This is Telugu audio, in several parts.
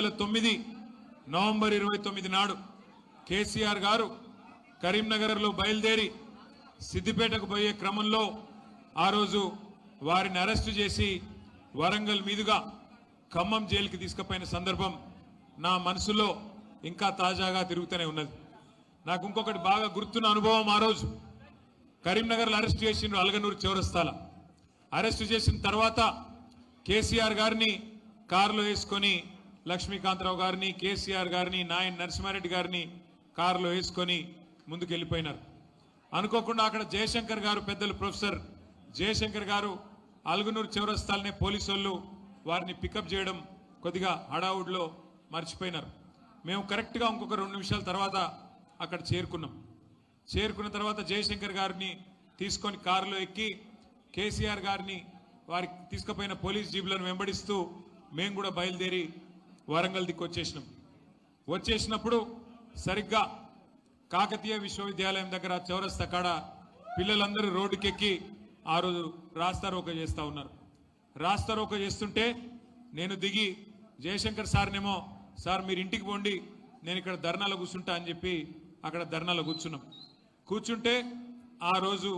వేల తొమ్మిది నవంబర్ ఇరవై తొమ్మిది నాడు కేసీఆర్ గారు కరీంనగర్లో బయలుదేరి సిద్దిపేటకు పోయే క్రమంలో ఆ రోజు వారిని అరెస్టు చేసి వరంగల్ మీదుగా ఖమ్మం జైలుకి తీసుకుపోయిన సందర్భం నా మనసులో ఇంకా తాజాగా తిరుగుతూనే ఉన్నది. నాకు ఇంకొకటి బాగా గుర్తున్న అనుభవం ఆ రోజు. కరీంనగర్లో అరెస్ట్ చేసిండ్రు అలగనూరు చౌరస్తాల. అరెస్ట్ చేసిన తర్వాత కేసీఆర్ గారిని కారులో వేసుకొని లక్ష్మీకాంతరావు గారిని కేసీఆర్ గారిని నాయన్ నరసింహారెడ్డి గారిని కారులో వేసుకొని ముందుకు వెళ్ళిపోయినారు అనుకోకుండా అక్కడ జయశంకర్ గారు పెద్దలు ప్రొఫెసర్ జయశంకర్ గారు అలుగునూరు చివరస్థాలనే పోలీసు వారిని పికప్ చేయడం కొద్దిగా హడావుడిలో మర్చిపోయినారు. మేము కరెక్ట్గా ఇంకొక రెండు నిమిషాల తర్వాత అక్కడ చేరుకున్నాం. చేరుకున్న తర్వాత జయశంకర్ గారిని తీసుకొని కారులో ఎక్కి కేసీఆర్ గారిని వారికి తీసుకుపోయిన పోలీస్ జీబులను వెంబడిస్తూ మేము కూడా బయలుదేరి వరంగల్ దిక్కు వచ్చేసినాం. వచ్చేసినప్పుడు సరిగ్గా కాకతీయ విశ్వవిద్యాలయం దగ్గర చౌరస్తా కాడ పిల్లలందరూ రోడ్డుకెక్కి ఆ రోజు రాస్తారోక చేస్తా ఉన్నారు. రాస్తారోక చేస్తుంటే నేను దిగి జయశంకర్ సార్నేమో సార్ మీరు ఇంటికి పోండి నేను ఇక్కడ ధర్నాలో కూర్చుంటా అని చెప్పి అక్కడ ధర్నాలో కూర్చున్నాం. కూర్చుంటే ఆ రోజు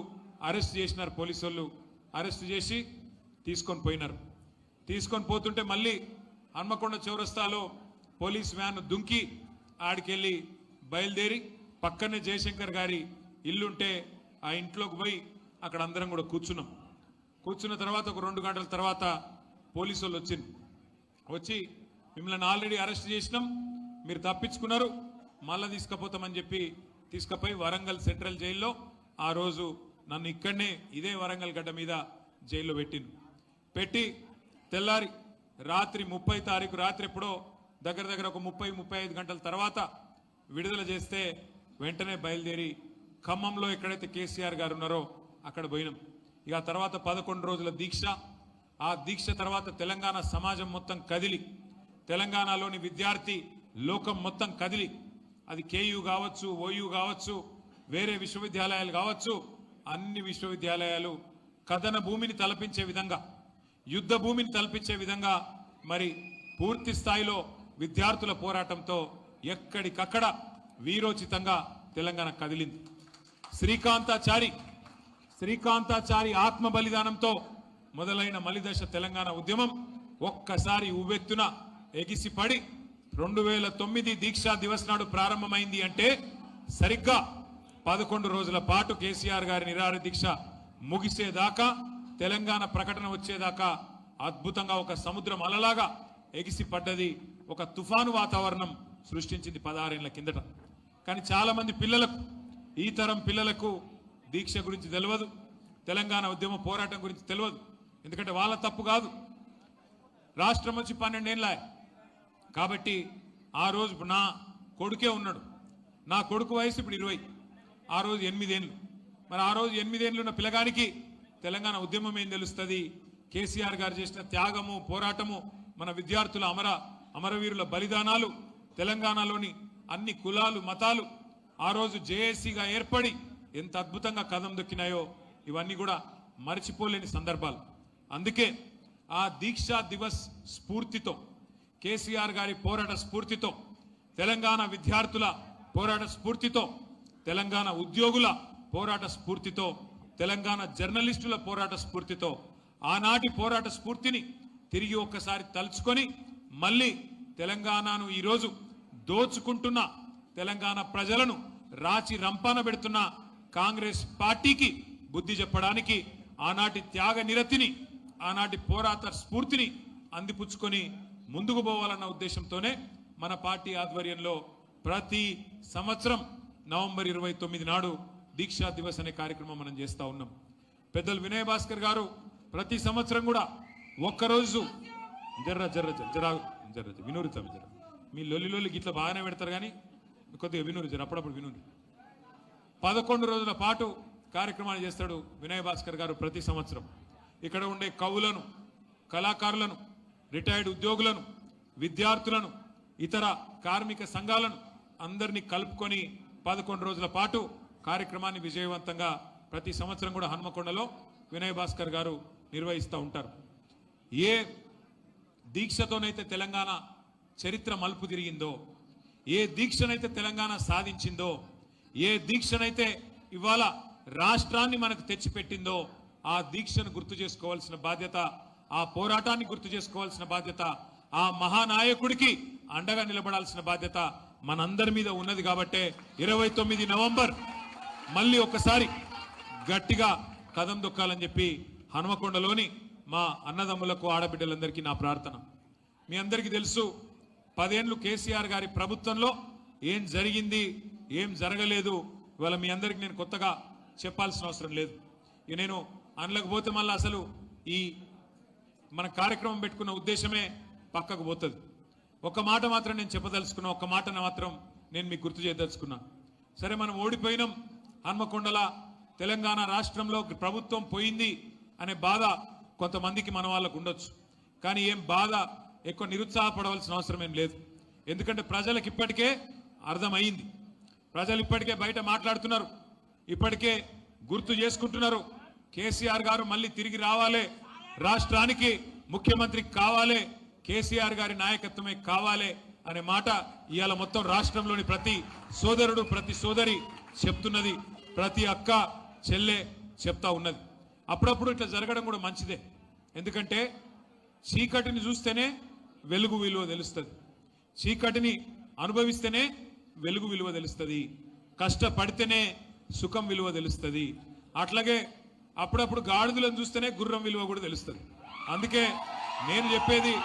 అరెస్ట్ చేసినారు పోలీసు వాళ్ళు అరెస్ట్ చేసి తీసుకొని పోయినారు. తీసుకొని పోతుంటే మళ్ళీ హన్మకొండ చౌరస్తాలో పోలీస్ వ్యాన్ దుంకి ఆడికెళ్ళి బయలుదేరి పక్కనే జయశంకర్ గారి ఇల్లుంటే ఆ ఇంట్లోకి పోయి అక్కడ అందరం కూడా కూర్చున్నాం. కూర్చున్న తర్వాత ఒక రెండు గంటల తర్వాత పోలీసు వాళ్ళు వచ్చింది వచ్చి మిమ్మల్ని ఆల్రెడీ అరెస్ట్ చేసినాం మీరు తప్పించుకున్నారు మళ్ళా తీసుకుపోతామని చెప్పి తీసుకుపోయి వరంగల్ సెంట్రల్ జైల్లో ఆ రోజు నన్ను ఇక్కడనే ఇదే వరంగల్ గడ్డ మీద జైల్లో పెట్టింది పెట్టి తెల్లారి రాత్రి ముప్పై తారీఖు రాత్రి ఎప్పుడో దగ్గర దగ్గర ఒక ముప్పై ముప్పై ఐదు గంటల తర్వాత విడుదల చేస్తే వెంటనే బయలుదేరి ఖమ్మంలో ఎక్కడైతే కేసీఆర్ గారు ఉన్నారో అక్కడ పోయినాం. ఇక తర్వాత పదకొండు రోజుల దీక్ష. ఆ దీక్ష తర్వాత తెలంగాణ సమాజం మొత్తం కదిలి తెలంగాణలోని విద్యార్థి లోకం మొత్తం కదిలి అది కేయు కావచ్చు ఓయు కావచ్చు వేరే విశ్వవిద్యాలయాలు కావచ్చు అన్ని విశ్వవిద్యాలయాలు కథన భూమిని తలపించే విధంగా యుద్ధ భూమిని తలపించే విధంగా మరి పూర్తి స్థాయిలో విద్యార్థుల పోరాటంతో ఎక్కడికక్కడ వీరోచితంగా తెలంగాణ కదిలింది. శ్రీకాంతాచారి శ్రీకాంతాచారి ఆత్మ బలిదానంతో మొదలైన మలిదశ తెలంగాణ ఉద్యమం ఒక్కసారి ఉవ్వెత్తున ఎగిసిపడి రెండు వేల తొమ్మిది దీక్షా దివస్ నాడు ప్రారంభమైంది అంటే సరిగ్గా పదకొండు రోజుల పాటు కేసీఆర్ గారి నిరాహార దీక్ష ముగిసేదాకా తెలంగాణ ప్రకటన వచ్చేదాకా అద్భుతంగా ఒక సముద్రం అలలాగా ఎగిసి పడ్డది. ఒక తుఫాను వాతావరణం సృష్టించింది పదహారేళ్ళ కిందట. కానీ చాలా మంది పిల్లలకు ఈ తరం పిల్లలకు దీక్ష గురించి తెలియదు తెలంగాణ ఉద్యమ పోరాటం గురించి తెలియదు ఎందుకంటే వాళ్ళ తప్పు కాదు. రాష్ట్రం వచ్చి పన్నెండేళ్ళ కాబట్టి ఆ రోజు నా కొడుకే ఉన్నాడు. నా కొడుకు వయసు ఇప్పుడు ఇరవై. ఆ రోజు ఎనిమిదేళ్ళు మరి ఆ రోజు ఎనిమిదేళ్ళు ఉన్న పిల్లగానికి తెలంగాణ ఉద్యమం ఏం తెలుస్తుంది? కేసీఆర్ గారు చేసిన త్యాగము పోరాటము మన విద్యార్థుల అమర అమరవీరుల బలిదానాలు తెలంగాణలోని అన్ని కులాలు మతాలు ఆ రోజు జేఏసీగా ఏర్పడి ఎంత అద్భుతంగా కథం దొక్కినాయో ఇవన్నీ కూడా మర్చిపోలేని సందర్భాలు. అందుకే ఆ దీక్షా దివస్ స్ఫూర్తితో కేసీఆర్ గారి పోరాట స్ఫూర్తితో తెలంగాణ విద్యార్థుల పోరాట స్ఫూర్తితో తెలంగాణ ఉద్యోగుల పోరాట స్ఫూర్తితో తెలంగాణ జర్నలిస్టుల పోరాట స్ఫూర్తితో ఆనాటి పోరాట స్ఫూర్తిని తిరిగి ఒక్కసారి తలుచుకొని మళ్ళీ తెలంగాణను ఈరోజు దోచుకుంటున్న తెలంగాణ ప్రజలను రాచి రంపాన పెడుతున్న కాంగ్రెస్ పార్టీకి బుద్ధి చెప్పడానికి ఆనాటి త్యాగ నిరతిని ఆనాటి పోరాట స్ఫూర్తిని అందిపుచ్చుకొని ముందుకు పోవాలన్న ఉద్దేశంతోనే మన పార్టీ ఆధ్వర్యంలో ప్రతి సంవత్సరం నవంబర్ ఇరవై తొమ్మిది నాడు దీక్షా దివస్ అనే కార్యక్రమం మనం చేస్తూ ఉన్నాం. పెద్దలు వినయ్ భాస్కర్ గారు ప్రతి సంవత్సరం కూడా ఒక్కరోజు జర్ర జర్ర జర్ర జర జర్ర వినూరి తమ్మి జర మీ లొల్లి లొల్లి గిట్ల బాగానే పెడతారు కానీ కొద్దిగా వినూరి జర అప్పుడప్పుడు వినూరి. పదకొండు రోజుల పాటు కార్యక్రమాలు చేస్తాడు వినయ్ భాస్కర్ గారు ప్రతి సంవత్సరం. ఇక్కడ ఉండే కవులను కళాకారులను రిటైర్డ్ ఉద్యోగులను విద్యార్థులను ఇతర కార్మిక సంఘాలను అందరినీ కలుపుకొని పదకొండు రోజుల పాటు కార్యక్రమాన్ని విజయవంతంగా ప్రతి సంవత్సరం కూడా హనుమకొండలో వినయ్ భాస్కర్ గారు నిర్వహిస్తూ ఉంటారు. ఏ దీక్షతోనైతే తెలంగాణ చరిత్ర మలుపు తిరిగిందో ఏ దీక్షనైతే తెలంగాణ సాధించిందో ఏ దీక్షనైతే ఇవాళ రాష్ట్రాన్ని మనకు తెచ్చిపెట్టిందో ఆ దీక్షను గుర్తు చేసుకోవాల్సిన బాధ్యత ఆ పోరాటాన్ని గుర్తు చేసుకోవాల్సిన బాధ్యత ఆ మహానాయకుడికి అండగా నిలబడాల్సిన బాధ్యత మనందరి మీద ఉన్నది కాబట్టే ఇరవై తొమ్మిది నవంబర్ మళ్ళీ ఒక్కసారి గట్టిగా కదం దొక్కాలని చెప్పి హనుమకొండలోని మా అన్నదమ్ములకు ఆడబిడ్డలందరికీ నా ప్రార్థన. మీ అందరికీ తెలుసు పదేండ్లు కేసీఆర్ గారి ప్రభుత్వంలో ఏం జరిగింది ఏం జరగలేదు ఇవాళ మీ అందరికి నేను కొత్తగా చెప్పాల్సిన అవసరం లేదు. ఇక నేను అందులోకి పోతే మళ్ళీ అసలు ఈ మన కార్యక్రమం పెట్టుకున్న ఉద్దేశమే పక్కకు పోతుంది. ఒక మాట మాత్రం నేను చెప్పదలుచుకున్నా ఒక మాట మాత్రం నేను మీకు గుర్తు చేయదలుచుకున్నా. సరే మనం ఓడిపోయినాం హన్మకొండల తెలంగాణ రాష్ట్రంలో ప్రభుత్వం పోయింది అనే బాధ కొంతమందికి మన వాళ్ళకు ఉండొచ్చు. కానీ ఏం బాధ ఎక్కువ నిరుత్సాహపడవలసిన అవసరం ఏం లేదు. ఎందుకంటే ప్రజలకు ఇప్పటికే అర్థమైంది ప్రజలు ఇప్పటికే బయట మాట్లాడుతున్నారు. ఇప్పటికే గుర్తు చేసుకుంటున్నారు. కేసీఆర్ గారు మళ్ళీ తిరిగి రావాలి. రాష్ట్రానికి ముఖ్యమంత్రి కావాలి. కేసీఆర్ గారి నాయకత్వమే కావాలి అనే మాట ఇవాళ మొత్తం రాష్ట్రంలోని ప్రతి సోదరుడు ప్రతి సోదరి చెప్తున్నది ప్రతి అక్క చెల్లె చెప్తా ఉన్నది. అప్పుడప్పుడు ఇట్లా జరగడం కూడా మంచిదే. ఎందుకంటే చీకటిని చూస్తేనే వెలుగు విలువ తెలుస్తుంది. చీకటిని అనుభవిస్తేనే వెలుగు విలువ తెలుస్తుంది. కష్టపడితేనే సుఖం విలువ తెలుస్తుంది. అట్లాగే అప్పుడప్పుడు గాడిదలను చూస్తేనే గుర్రం విలువ కూడా తెలుస్తుంది. అందుకే నేను చెప్పేది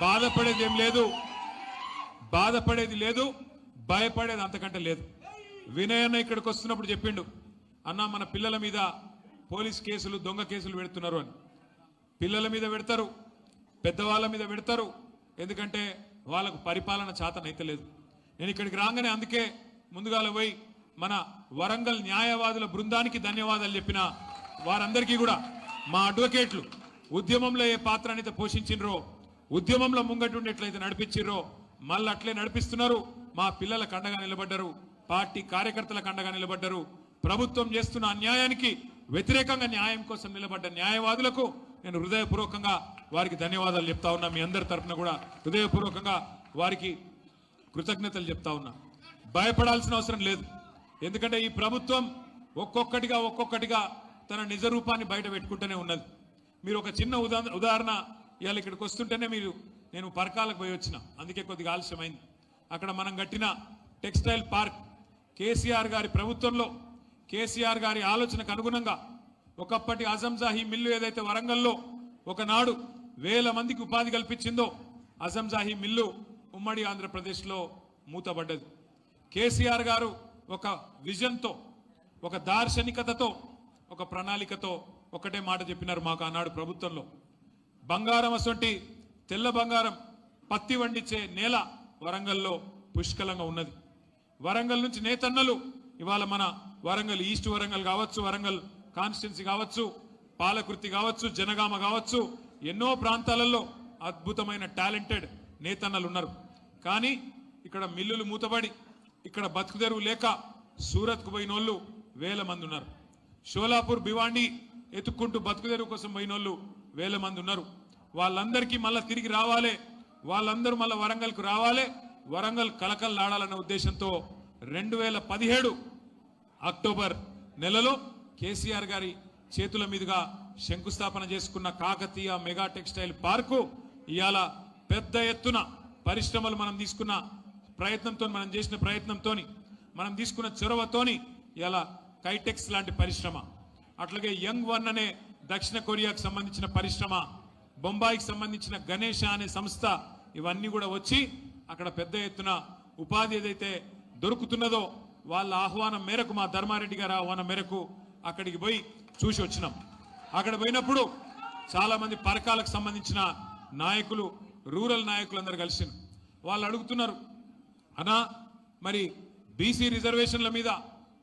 బాధపడేది ఏం లేదు. బాధపడేది లేదు భయపడేది అంతకంటే లేదు. వినయన్న ఇక్కడికి వస్తున్నప్పుడు చెప్పిండు అన్న మన పిల్లల మీద పోలీస్ కేసులు దొంగ కేసులు పెడుతున్నారు అని. పిల్లల మీద పెడతారు పెద్దవాళ్ళ మీద పెడతారు ఎందుకంటే వాళ్ళకు పరిపాలన చాతనైతే లేదు. నేను ఇక్కడికి రాగానే అందుకే ముందుగాల పోయి మన వరంగల్ న్యాయవాదుల బృందానికి ధన్యవాదాలు చెప్పిన వారందరికీ కూడా మా అడ్వకేట్లు ఉద్యమంలో ఏ పాత్ర అయితే పోషించిండ్రో ఉద్యమంలో ముంగటుండి ఎట్లయితే నడిపించిర్రో మళ్ళీ అట్లే నడిపిస్తున్నారు మా పిల్లల కండగా నిలబడ్డారు. పార్టీ కార్యకర్తలకు అండగా నిలబడ్డారు. ప్రభుత్వం చేస్తున్న అన్యాయానికి వ్యతిరేకంగా న్యాయం కోసం నిలబడ్డ న్యాయవాదులకు నేను హృదయపూర్వకంగా వారికి ధన్యవాదాలు చెప్తా ఉన్నా. మీ అందరి తరఫున కూడా హృదయపూర్వకంగా వారికి కృతజ్ఞతలు చెప్తా ఉన్నా. భయపడాల్సిన అవసరం లేదు. ఎందుకంటే ఈ ప్రభుత్వం ఒక్కొక్కటిగా ఒక్కొక్కటిగా తన నిజ రూపాన్ని బయట పెట్టుకుంటూనే ఉన్నది. మీరు ఒక చిన్న ఉదా ఉదాహరణ ఇవాళ ఇక్కడికి వస్తుంటేనే మీరు నేను పరకాలకు పోయి వచ్చిన. అందుకే కొద్దిగా ఆలస్యమైంది. అక్కడ మనం కట్టిన టెక్స్టైల్ పార్క్ కేసీఆర్ గారి ప్రభుత్వంలో కేసీఆర్ గారి ఆలోచనకు అనుగుణంగా ఒకప్పటి అజంజాహీ మిల్లు ఏదైతే వరంగల్లో ఒకనాడు వేల మందికి ఉపాధి కల్పించిందో అజంజాహీ మిల్లు ఉమ్మడి ఆంధ్రప్రదేశ్లో మూతబడ్డది. కేసీఆర్ గారు ఒక విజన్తో ఒక దార్శనికతతో ఒక ప్రణాళికతో ఒకటే మాట చెప్పినారు మాకు ఆనాడు ప్రభుత్వంలో. బంగారం అసొంటి తెల్ల బంగారం పత్తి వండించే నేల వరంగల్లో పుష్కలంగా ఉన్నది. వరంగల్ నుంచి నేతన్నలు. ఇవాళ మన వరంగల్ ఈస్ట్ వరంగల్ కావచ్చు వరంగల్ కాన్స్టిట్యున్సీ కావచ్చు పాలకృతి కావచ్చు జనగామ కావచ్చు ఎన్నో ప్రాంతాలలో అద్భుతమైన టాలెంటెడ్ నేతన్నలు ఉన్నారు. కానీ ఇక్కడ మిల్లులు మూతబడి ఇక్కడ బతుకుదెరువు లేక సూరత్కు పోయిన వాళ్ళు వేల మంది ఉన్నారు. షోలాపూర్ భివాండి ఎత్తుక్కుంటూ బతుకుదెరువు కోసం పోయిన వాళ్ళు వేల మంది ఉన్నారు. వాళ్ళందరికీ మళ్ళీ తిరిగి రావాలి. వాళ్ళందరూ మళ్ళీ వరంగల్కు రావాలి. వరంగల్ కలకల్లాడాలన్న ఉద్దేశంతో రెండు వేల పదిహేడు అక్టోబర్ నెలలో కేసీఆర్ గారి చేతుల మీదుగా శంకుస్థాపన చేసుకున్న కాకతీయ మెగా టెక్స్టైల్ పార్కు ఇవాళ పెద్ద ఎత్తున పరిశ్రమలు మనం తీసుకున్న ప్రయత్నంతో మనం చేసిన ప్రయత్నంతో మనం తీసుకున్న చొరవతోని ఇలా కైటెక్స్ లాంటి పరిశ్రమ. అట్లాగే యంగ్ వన్ అనే దక్షిణ కొరియాకు సంబంధించిన పరిశ్రమ బొంబాయికి సంబంధించిన గణేష అనే సంస్థ ఇవన్నీ కూడా వచ్చి అక్కడ పెద్ద ఎత్తున ఉపాధి ఏదైతే దొరుకుతున్నదో వాళ్ళ ఆహ్వానం మేరకు మా ధర్మారెడ్డి గారి ఆహ్వానం మేరకు అక్కడికి పోయి చూసి వచ్చినాం. అక్కడ పోయినప్పుడు చాలామంది పరకాలకు సంబంధించిన నాయకులు రూరల్ నాయకులు అందరు కలిసి వాళ్ళు అడుగుతున్నారు అనా మరి బీసీ రిజర్వేషన్ల మీద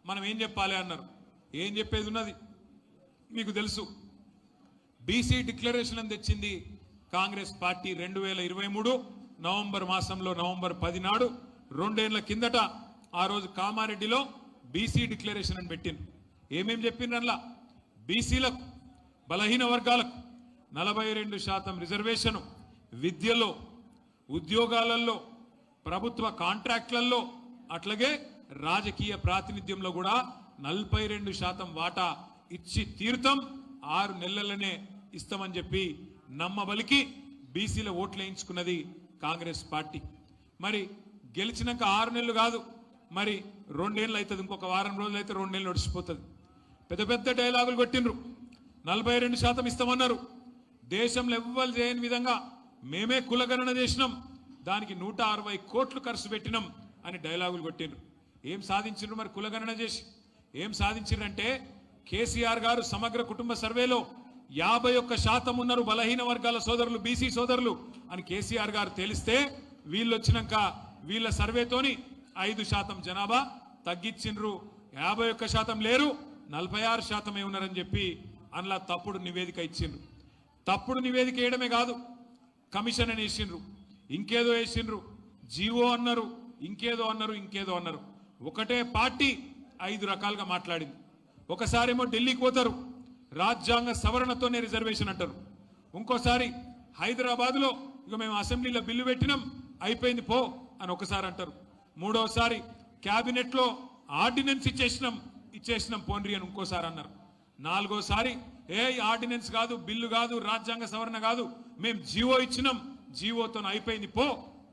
మనం ఏం చెప్పాలి? అన్నారు. ఏం చెప్పేది ఉన్నది? మీకు తెలుసు బీసీ డిక్లరేషన్ అని తెచ్చింది కాంగ్రెస్ పార్టీ రెండు వేల ఇరవై మూడు నవంబర్ మాసంలో నవంబర్ పది నాడు రెండేళ్ళ కిందట ఆ రోజు కామారెడ్డిలో బీసీ డిక్లరేషన్ అని పెట్టింది ఏమేం చెప్పిండ్రల్లా బీసీలకు బలహీన వర్గాలకు నలభై రెండు శాతం రిజర్వేషను విద్యలో ఉద్యోగాలలో ప్రభుత్వ కాంట్రాక్ట్లలో అట్లాగే రాజకీయ ప్రాతినిధ్యంలో కూడా నలభై రెండు శాతం వాటా ఇచ్చి తీర్థం ఆరు నెలలనే ఇస్తామని చెప్పి నమ్మబలికి బీసీల ఓట్లు వేయించుకున్నది కాంగ్రెస్ పార్టీ. మరి గెలిచినాక ఆరు నెలలు కాదు మరి రెండేళ్ళు అవుతుంది ఇంకొక వారం రోజులు అయితే రెండు నెలలు నడిచిపోతుంది. పెద్ద పెద్ద డైలాగులు కొట్టిండ్రు. నలభై రెండు శాతం ఇస్తామన్నారు. దేశంలో ఎవ్వరు చేయని విధంగా మేమే కులగణన చేసినాం. దానికి నూట అరవై కోట్లు ఖర్చు పెట్టినాం అని డైలాగులు కొట్టిండ్రు. ఏం సాధించిండ్రు మరి కులగణన చేసి? ఏం సాధించారంటే కేసీఆర్ గారు సమగ్ర కుటుంబ సర్వేలో యాభై ఒక్క శాతం ఉన్నారు బలహీన వర్గాల సోదరులు బీసీ సోదరులు అని కేసీఆర్ గారు తెలిస్తే వీళ్ళు వచ్చినాక వీళ్ళ సర్వేతోని ఐదు శాతం జనాభా తగ్గించిండ్రు యాభై ఒక్క శాతం లేరు నలభై ఆరు శాతమే ఉన్నారని చెప్పి అందులో తప్పుడు నివేదిక ఇచ్చిండ్రు. తప్పుడు నివేదిక వేయడమే కాదు కమిషన్ అని వేసిండ్రు ఇంకేదో వేసిండ్రు జీవో అన్నారు ఇంకేదో అన్నారు ఇంకేదో అన్నారు. ఒకటే పార్టీ ఐదు రకాలుగా మాట్లాడింది. ఒకసారేమో ఢిల్లీకి పోతారు. రాజ్యాంగ సవరణతోనే రిజర్వేషన్ అంటారు. ఇంకోసారి హైదరాబాద్లో ఇక మేము అసెంబ్లీలో బిల్లు పెట్టినాం అయిపోయింది పో అని ఒకసారి అంటారు. మూడోసారి క్యాబినెట్లో ఆర్డినెన్స్ ఇచ్చేసినాం ఇచ్చేసినాం పోన్రి అని ఇంకోసారి అన్నారు. నాలుగోసారి ఏ ఆర్డినెన్స్ కాదు బిల్లు కాదు రాజ్యాంగ సవరణ కాదు మేము జీవో ఇచ్చినాం జీవోతో అయిపోయింది పో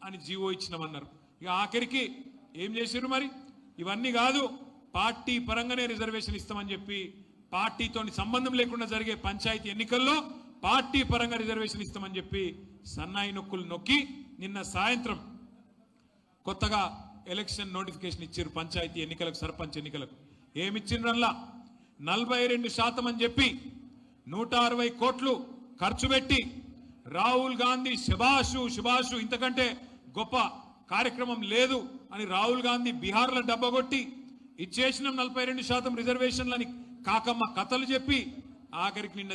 అని జీవో ఇచ్చినాం అన్నారు. ఇక ఆఖరికి ఏం చేసిర్రు మరి? ఇవన్నీ కాదు పార్టీ పరంగానే రిజర్వేషన్ ఇస్తామని చెప్పి పార్టీతో సంబంధం లేకుండా జరిగే పంచాయతీ ఎన్నికల్లో పార్టీ పరంగా రిజర్వేషన్ ఇస్తామని చెప్పి సన్నాయి నొక్కులు నొక్కి నిన్న సాయంత్రం కొత్తగా ఎలక్షన్ నోటిఫికేషన్ ఇచ్చారు పంచాయతీ ఎన్నికలకు సర్పంచ్ ఎన్నికలకు. ఏమిచ్చిండ్రల్లా నలభై రెండు శాతం అని చెప్పి నూట అరవై కోట్లు ఖర్చు పెట్టి రాహుల్ గాంధీ శుభాషు శుభాషు ఇంతకంటే గొప్ప కార్యక్రమం లేదు అని రాహుల్ గాంధీ బీహార్లో డబ్బగొట్టి ఇచ్చేసిన నలభై రెండు శాతం రిజర్వేషన్లని. కాకమ్మ కథలు చెప్పి ఆఖరికి నిన్న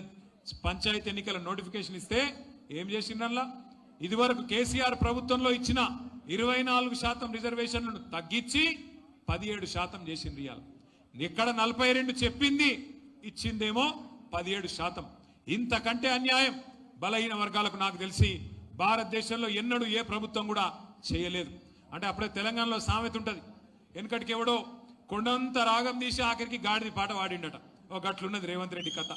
పంచాయతీ ఎన్నికల నోటిఫికేషన్ ఇస్తే ఏం చేసిండ్రల్లా? ఇదివరకు కేసీఆర్ ప్రభుత్వంలో ఇచ్చిన ఇరవై నాలుగు శాతం రిజర్వేషన్లను తగ్గించి పదిహేడు శాతం చేసింది ఇవాళ ఇక్కడ నలభై రెండు చెప్పింది ఇచ్చిందేమో పదిహేడు శాతం. ఇంతకంటే అన్యాయం బలహీన వర్గాలకు నాకు తెలిసి భారతదేశంలో ఎన్నడూ ఏ ప్రభుత్వం కూడా చేయలేదు. అంటే అప్పుడే తెలంగాణలో సామెత ఉంటుంది. వెనుకటికి ఎవడో కొండంత రాగం తీసి ఆఖరికి గాడిది పాట వాడిండట ఒక గట్లున్నది రేవంత్ రెడ్డి కథ.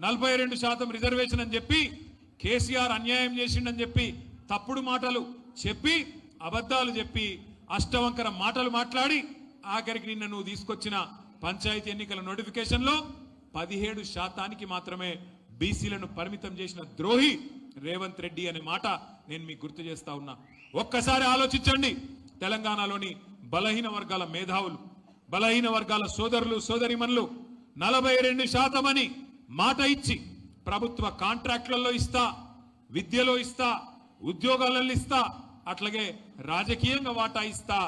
నలభై రెండు శాతం రిజర్వేషన్ అని చెప్పి కేసీఆర్ అన్యాయం చేసిండని చెప్పి తప్పుడు మాటలు చెప్పి అబద్ధాలు చెప్పి అష్టవంకర మాటలు మాట్లాడి ఆఖరికి నిన్న నువ్వు తీసుకొచ్చిన పంచాయతీ ఎన్నికల నోటిఫికేషన్లో పదిహేడు శాతానికి మాత్రమే బీసీలను పరిమితం చేసిన ద్రోహి రేవంత్ రెడ్డి అనే మాట నేను మీకు గుర్తు చేస్తా ఉన్నా. ఒక్కసారి ఆలోచించండి. తెలంగాణలోని బలహీన వర్గాల మేధావులు బలహీన వర్గాల సోదరులు సోదరిమన్లు నలభై రెండు శాతం అని మాట ఇచ్చి ప్రభుత్వ కాంట్రాక్టులలో ఇస్తా విద్యలో ఇస్తా ఉద్యోగాలలో ఇస్తా అట్లాగే రాజకీయంగా వాటా ఇస్తా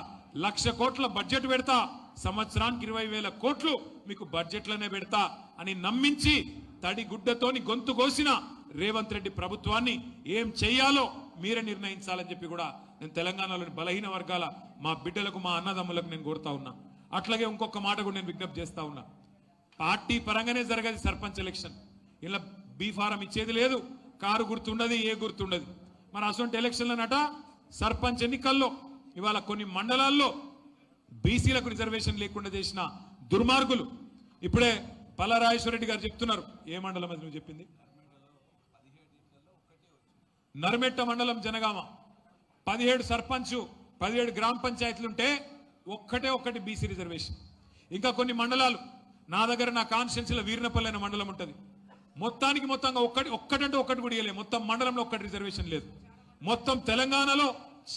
లక్ష కోట్ల బడ్జెట్ పెడతా సంవత్సరానికి ఇరవై వేల కోట్లు మీకు బడ్జెట్లనే పెడతా అని నమ్మించి తడి గుడ్డతోని గొంతు కోసిన రేవంత్ రెడ్డి ప్రభుత్వాన్ని ఏం చెయ్యాలో మీరే నిర్ణయించాలని చెప్పి కూడా నేను తెలంగాణలోని బలహీన వర్గాల మా బిడ్డలకు మా అన్నదమ్ములకు నేను కోరుతా ఉన్నా. అట్లాగే ఇంకొక మాట కూడా నేను విజ్ఞప్తి చేస్తా ఉన్నా. పార్టీ పరంగానే జరగదు సర్పంచ్ ఎలక్షన్. ఇలా బీ ఫారం ఇచ్చేది లేదు కారు గుర్తుండదు ఏ గుర్తుండదు. మరి అసొంటి ఎలక్షన్లనట సర్పంచ్ ఎన్నికల్లో ఇవాళ కొన్ని మండలాల్లో బీసీలకు రిజర్వేషన్ లేకుండా చేసిన దుర్మార్గులు. ఇప్పుడే పల్లరాజేశ్వరరెడ్డి గారు చెప్తున్నారు ఏ మండలం అది నువ్వు చెప్పింది? నర్మెట్ట మండలం జనగామ. పదిహేడు సర్పంచ్ పదిహేడు గ్రామ పంచాయతీలుంటే ఒక్కటే ఒక్కటి బీసీ రిజర్వేషన్ ఇంకా కొన్ని మండలాలు నా దగ్గర నా కాన్స్టిట్యున్సీలో వీరినపల్లి అనే మండలం ఉంటుంది. మొత్తానికి మొత్తంగా ఒక్కటి ఒక్కటంటే ఒక్కటి కూడా ఇవ్వలేదు మొత్తం మండలంలో ఒక్కటి రిజర్వేషన్ లేదు. మొత్తం తెలంగాణలో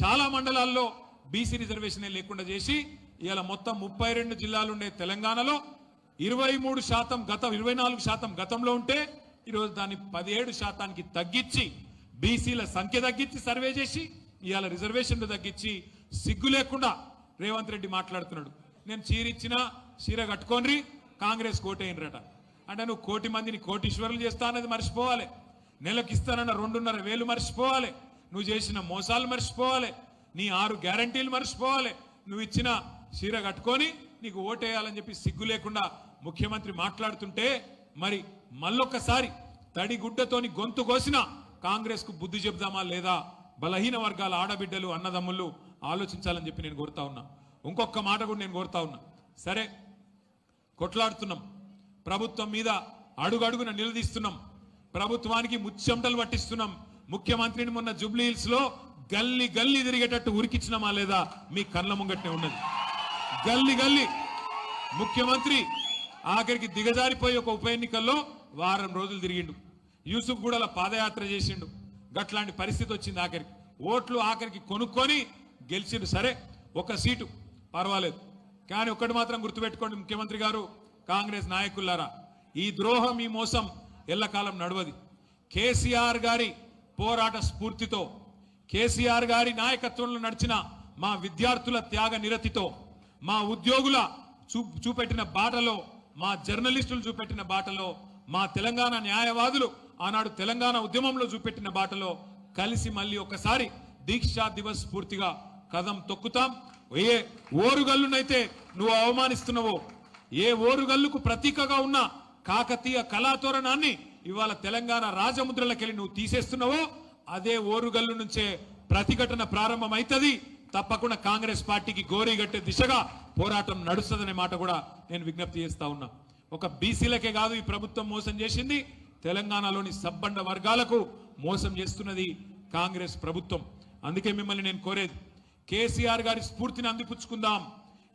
చాలా మండలాల్లో బీసీ రిజర్వేషన్ లేకుండా చేసి ఇవాళ మొత్తం ముప్పై రెండు జిల్లాలు ఉండే తెలంగాణలో ఇరవై మూడు శాతం గతం ఇరవై నాలుగు శాతం గతంలో ఉంటే ఈరోజు దాన్ని పదిహేడు శాతానికి తగ్గించి బీసీల సంఖ్య తగ్గించి సర్వే చేసి ఇవాళ రిజర్వేషన్లు తగ్గించి సిగ్గు లేకుండా రేవంత్ రెడ్డి మాట్లాడుతున్నాడు. నేను చీరిచ్చినా చీర కట్టుకోనరి కాంగ్రెస్ కోటైనరట అంటే నువ్వు కోటి మందిని కోటీశ్వరులు చేస్తా అన్నది మర్చిపోవాలి. నెలకు ఇస్తానన్న రెండున్నర వేలు మర్చిపోవాలి. నువ్వు చేసిన మోసాలు మర్చిపోవాలి. నీ ఆరు గ్యారంటీలు మర్చిపోవాలి. నువ్వు ఇచ్చిన చీర కట్టుకొని నీకు ఓటేయాలని చెప్పి సిగ్గు లేకుండా ముఖ్యమంత్రి మాట్లాడుతుంటే మరి మళ్ళొక్కసారి తడి గుడ్డతోని గొంతు కోసిన కాంగ్రెస్కు బుద్ధి చెబుదామా లేదా బలహీన వర్గాల ఆడబిడ్డలు అన్నదమ్ముళ్ళు ఆలోచించాలని చెప్పి నేను కోరుతా ఉన్నా. ఇంకొక మాట కూడా నేను కోరుతా ఉన్నా. సరే కొట్లాడుతున్నాం. ప్రభుత్వం మీద అడుగడుగున నిలదీస్తున్నాం. ప్రభుత్వానికి ముచ్చెమటలు పట్టిస్తున్నాం. ముఖ్యమంత్రిని మొన్న జూబ్లీ హిల్స్లో గల్లి గల్లి తిరిగేటట్టు ఉరికిచ్చినామా లేదా మీ కళ్ళ ముంగట్నే ఉన్నది. గల్లి గల్లి ముఖ్యమంత్రి ఆఖరికి దిగజారిపోయి ఒక ఉప ఎన్నికల్లో వారం రోజులు తిరిగిండు. యూసుఫ్ కూడా పాదయాత్ర చేసిండు. గట్లాంటి పరిస్థితి వచ్చింది ఆఖరికి. ఓట్లు ఆఖరికి కొనుక్కొని గెలిచిండు సరే ఒక సీటు. పర్వాలేదు. కానీ ఒక్కటి మాత్రం గుర్తుపెట్టుకోండి ముఖ్యమంత్రి గారు కాంగ్రెస్ నాయకులారా. ఈ ద్రోహం ఈ మోసం ఎల్లకాలం నడవది. కేసీఆర్ గారి పోరాట స్ఫూర్తితో కేసీఆర్ గారి నాయకత్వంలో నడిచిన మా విద్యార్థుల త్యాగ నిరతితో మా ఉద్యోగుల చూ చూపెట్టిన బాటలో మా జర్నలిస్టులు చూపెట్టిన బాటలో మా తెలంగాణ న్యాయవాదులు ఆనాడు తెలంగాణ ఉద్యమంలో చూపెట్టిన బాటలో కలిసి మళ్ళీ ఒకసారి దీక్షా దివస్ స్ఫూర్తిగా కదం తొక్కుతాం. ఏ ఓరుగల్లునైతే నువ్వు అవమానిస్తున్నావో. ఏ ఓరుగల్లుకు ప్రతీకగా ఉన్న కాకతీయ కళాతోరణాన్ని ఇవాళ తెలంగాణ రాజముద్రలకెళ్ళి నువ్వు తీసేస్తున్నావో అదే ఓరుగల్లు నుంచే ప్రతిఘటన ప్రారంభమైతుంది. తప్పకుండా కాంగ్రెస్ పార్టీకి గోరీగట్టే దిశగా పోరాటం నడుస్తుందనే మాట కూడా నేను విజ్ఞప్తి చేస్తా ఉన్నా. ఒక బీసీలకే కాదు ఈ ప్రభుత్వం మోసం చేసింది. తెలంగాణలోని సబ్బండ వర్గాలకు మోసం చేస్తున్నది కాంగ్రెస్ ప్రభుత్వం. అందుకే మిమ్మల్ని నేను కోరేది కేసీఆర్ గారి స్ఫూర్తిని అందిపుచ్చుకుందాం.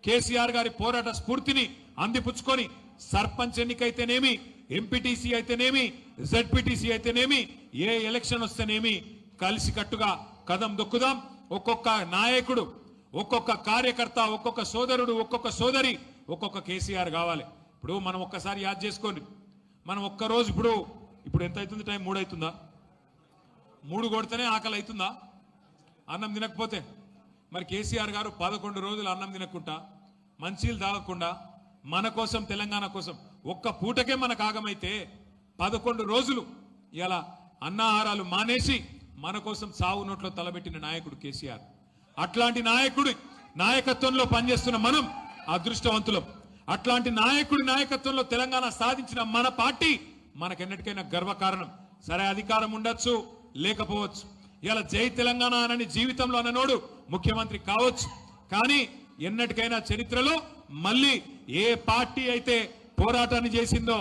కేసీఆర్ గారి పోరాట స్ఫూర్తిని అందిపుచ్చుకొని సర్పంచ్ ఎన్నికైతేనేమి ఎంపీటీసీ అయితేనేమి జెడ్పీటీసీ అయితేనేమి ఏ ఎలక్షన్ వస్తేనేమి కలిసికట్టుగా కదం దొక్కుదాం. ఒక్కొక్క నాయకుడు ఒక్కొక్క కార్యకర్త ఒక్కొక్క సోదరుడు ఒక్కొక్క సోదరి ఒక్కొక్క కేసీఆర్ కావాలి. ఇప్పుడు మనం ఒక్కసారి యాద్ చేసుకోండి. మనం ఒక్క రోజు ఇప్పుడు ఇప్పుడు ఎంత అవుతుంది టైం? మూడు అవుతుందా మూడు కొడితేనే ఆకలి అవుతుందా అన్నం తినకపోతే? మరి కేసీఆర్ గారు పదకొండు రోజులు అన్నం తినకుండా మంచీలు తాగకుండా మన కోసం తెలంగాణ కోసం ఒక్క పూటకే మనకు ఆగమైతే పదకొండు రోజులు ఇలా అన్నాహారాలు మానేసి మన కోసం సావు నోట్లో తలబెట్టిన నాయకుడు కేసీఆర్. అట్లాంటి నాయకుడి నాయకత్వంలో పనిచేస్తున్న మనం అదృష్టవంతులం. అట్లాంటి నాయకుడి నాయకత్వంలో తెలంగాణ సాధించిన మన పార్టీ మనకెన్నటికైనా గర్వకారణం. సరే అధికారం ఉండొచ్చు లేకపోవచ్చు. ఇలా జై తెలంగాణ అనని జీవితంలో అన్ననోడు ముఖ్యమంత్రి కావచ్చు. కానీ ఎన్నటికైనా చరిత్రలో మళ్ళీ ఏ పార్టీ అయితే పోరాటాన్ని చేసిందో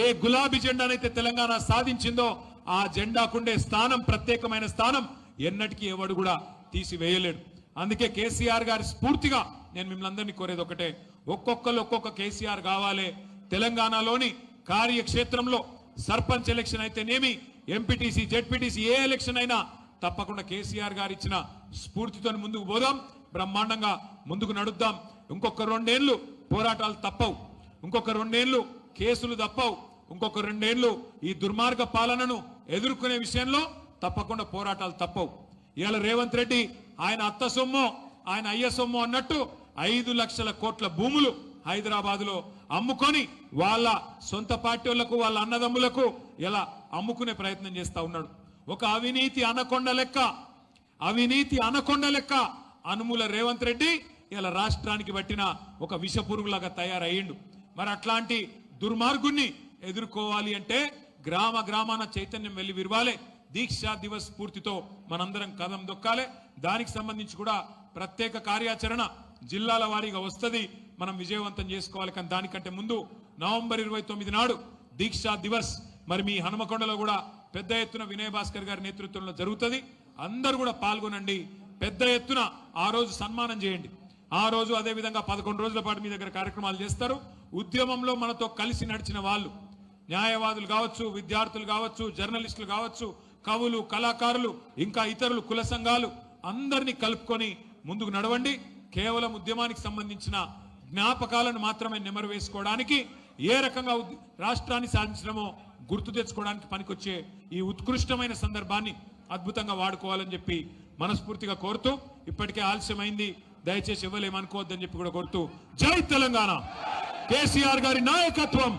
ఏ గులాబీ జెండానైతే తెలంగాణ సాధించిందో ఆ జెండాకుండే స్థానం ప్రత్యేకమైన స్థానం ఎన్నటికీ ఎవడు కూడా తీసివేయలేడు. అందుకే కేసీఆర్ గారి స్ఫూర్తిగా నేను మిమ్మల్ని అందరినీ కోరేది ఒకటే ఒక్కొక్కరు ఒక్కొక్క కేసీఆర్ కావాలి. తెలంగాణలోని కార్యక్షేత్రంలో సర్పంచ్ ఎలక్షన్ అయితేనేమి ఎంపీటీసీ జెడ్పీటీసీ ఏ ఎలక్షన్ అయినా తప్పకుండా కేసీఆర్ గారు ఇచ్చిన స్ఫూర్తితో ముందుకు పోదాం. బ్రహ్మాండంగా ముందుకు నడుద్దాం. ఇంకొక రెండేళ్ళు పోరాటాలు తప్పవు. ఇంకొక రెండేళ్ళు కేసులు తప్పవు. ఇంకొక రెండేళ్ళు ఈ దుర్మార్గ పాలనను ఎదుర్కొనే విషయంలో తప్పకుండా పోరాటాలు తప్పవు. ఇవాళ రేవంత్ రెడ్డి ఆయన అత్త సొమ్ము ఆయన అయ్య సొమ్ము అన్నట్టు ఐదు లక్షల కోట్ల భూములు హైదరాబాద్లో అమ్ముకొని వాళ్ళ సొంత పార్టీ వాళ్ళకు వాళ్ళ అన్నదమ్ములకు ఇలా అమ్ముకునే ప్రయత్నం చేస్తా ఉన్నాడు. ఒక అవినీతి అనకొండ లెక్క. అవినీతి అనకొండ లెక్క. అనుముల రేవంత్ రెడ్డి ఇలా రాష్ట్రానికి పట్టిన ఒక విషపురుగులాగా తయారయ్యిండు. మరి అట్లాంటి దుర్మార్గుణ్ణి ఎదుర్కోవాలి అంటే గ్రామ గ్రామాన చైతన్యం వెళ్ళి విరవాలి. దీక్షా దివస్ స్ఫూర్తితో మనందరం కదం దొక్కాలి. దానికి సంబంధించి కూడా ప్రత్యేక కార్యాచరణ జిల్లాల వారీగా వస్తుంది. మనం విజయవంతం చేసుకోవాలి కానీ దానికంటే ముందు నవంబర్ ఇరవై తొమ్మిది నాడు దీక్షా దివస్. మరి మీ హనుమకొండలో కూడా పెద్ద ఎత్తున వినయ్ భాస్కర్ గారి నేతృత్వంలో జరుగుతుంది. అందరూ కూడా పాల్గొనండి. పెద్ద ఎత్తున ఆ రోజు సన్మానం చేయండి. ఆ రోజు అదే విధంగా పదకొండు రోజుల పాటు మీ దగ్గర కార్యక్రమాలు చేస్తారు. ఉద్యమంలో మనతో కలిసి నడిచిన వాళ్ళు న్యాయవాదులు కావచ్చు విద్యార్థులు కావచ్చు జర్నలిస్టులు కావచ్చు కవులు కళాకారులు ఇంకా ఇతరులు కుల సంఘాలు అందరినీ కలుపుకొని ముందుకు నడవండి. కేవలం ఉద్యమానికి సంబంధించిన జ్ఞాపకాలను మాత్రమే నెమరు వేసుకోవడానికి ఏ రకంగా రాష్ట్రాన్ని సాధించడమో గుర్తు తెచ్చుకోవడానికి పనికొచ్చే ఈ ఉత్కృష్టమైన సందర్భాన్ని అద్భుతంగా వాడుకోవాలని చెప్పి మనస్ఫూర్తిగా కోరుతూ ఇప్పటికే ఆలస్యమైంది. దయచేసి ఇవ్వలేమనుకోవద్దని చెప్పి కూడా కోరుతూ జై తెలంగాణ. కేసీఆర్ గారి నాయకత్వం.